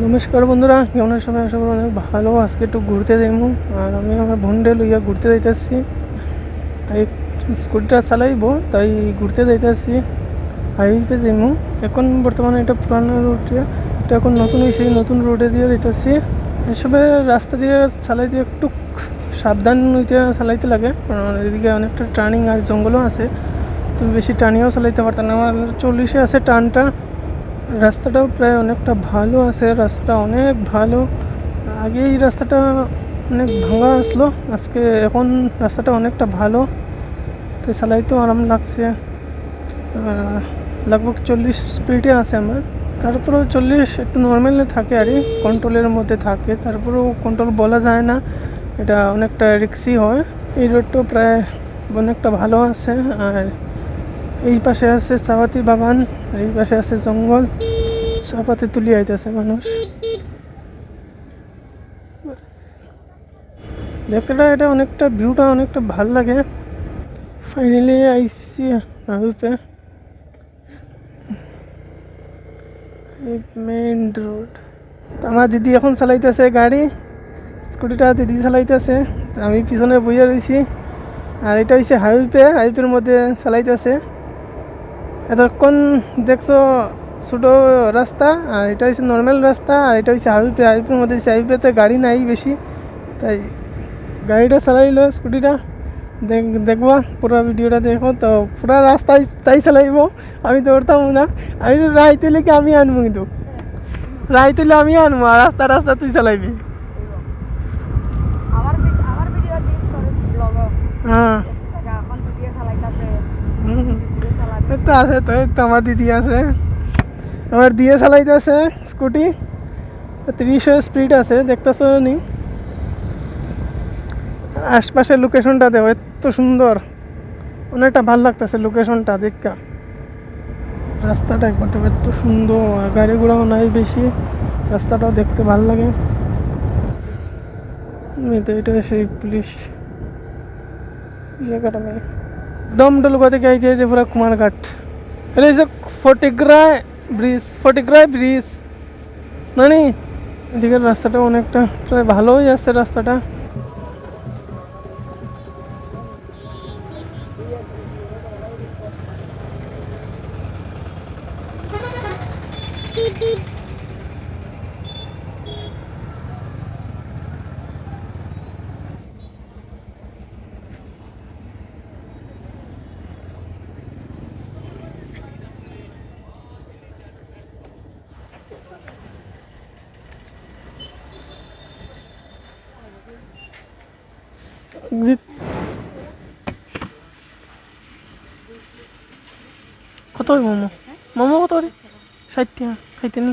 নমস্কার বন্ধুরা, কেমন সবাই আশা করি অনেক ভালো। আজকে একটু ঘুরতে যাইমু। আর আমি আমার বোনরে লইয়া ঘুরতে যাইতেছি। তাই স্কুটিটা চালাইব, তাই ঘুরতে যাইতেছি। হাইওয়েতে যাইমু। এখন বর্তমানে এটা পুরানো রুটে এটা এখন নতুন হয়েছে নতুন রোডে দিয়ে যাইতেছি। এসবে রাস্তা দিয়ে চালাইতে একটু সাবধান হইতে, চালাইতে লাগে। কারণ এদিকে অনেকটা টার্নিং আর জঙ্গলও আছে। তুমি বেশি টার্নিংও চালাইতে পারতাম না। আমার চল্লিশে আছে টানটা রাস্তাটাও প্রায় অনেকটা ভালো আছে, রাস্তাটা অনেক ভালো। আগে এই রাস্তাটা অনেক ভাঙা আসলো, আজকে এখন রাস্তাটা অনেকটা ভালো। তো চালাইতেও আরাম লাগছে। লাগভগ চল্লিশ স্পিডে আছে আমার। তারপরেও চল্লিশ একটু নর্মালে থাকে আর কন্ট্রোলের মধ্যে থাকে। তারপরেও কন্ট্রোল বলা যায় না, এটা অনেকটা রিক্সি হয়। এই রোডটাও প্রায় অনেকটা ভালো আছে। আর এই পাশে আছে চাপাতি বাগান এই পাশে আছে জঙ্গল। চাপাতি তুলি আইতেছে মানুষ। দেখতে এটা অনেকটা ভিউটা অনেকটা ভালো লাগে। ফাইনালি আইসি হাবিপে মেইন রোড আমার দিদি এখন চালাইতেছে গাড়ি। স্কুটিটা দিদি চালাইতেছে। আমি পিছনে বইয়া রয়েছি আর এটা হচ্ছে হাইওয়ে, হাইওয়ের মধ্যে চালাইতেছে। এতক্ষণ দেখছ ছোটো রাস্তা, আর এটা হচ্ছে নর্মাল রাস্তা, আর এটা হচ্ছে হাইওয়ে হাইওয়ের মধ্যে হাইওয়েতে গাড়ি নাই বেশি। তাই গাড়িটা চালাইলো, স্কুটিটা। দেখ, দেখবা, পুরো ভিডিওটা দেখো। তো পুরো রাস্তায় তাই চালাইব, আমি দৌড়তাম না। আমি রায় তুলে কি আমি আনব কিন্তু। রায় তুলে আমি আনব আর রাস্তা রাস্তা তুই চালাইবি আমার ভি- আমার ভিডিও দিন তোর ব্লগ হ্যাঁ এখন ভিডিও চালাইতাছে হুম। ভিডিও চালাবি এই তো আছে, তো তো আমার দিদি আছে। আমার দিয়ে চালাইতেছে স্কুটি তিরিশের স্পিড আছে, দেখতেছো নি? আশপাশের লোকেশনটা দেখো, এত সুন্দর। অনেকটা ভালো লাগতেছে লোকেশনটা দেখা রাস্তাটা একবার দেখো, এত সুন্দর। গাড়ি ঘোড়াও নাই বেশি। রাস্তাটাও দেখতে ভালো লাগে। এটা সেই পুলিশ। জায়গাটা নেই। দমডলুকা থেকে যে পুরা কুমারঘাট। এটা হচ্ছে ফটিগ্রায় ব্রিজ ফটিগ্রায় ব্রিজ নানি এদিকের রাস্তাটা অনেকটা প্রায় ভালোই আছে রাস্তাটা যে- কত মোমো? মোমো কত করে? ষাট টাকা খাইতে নি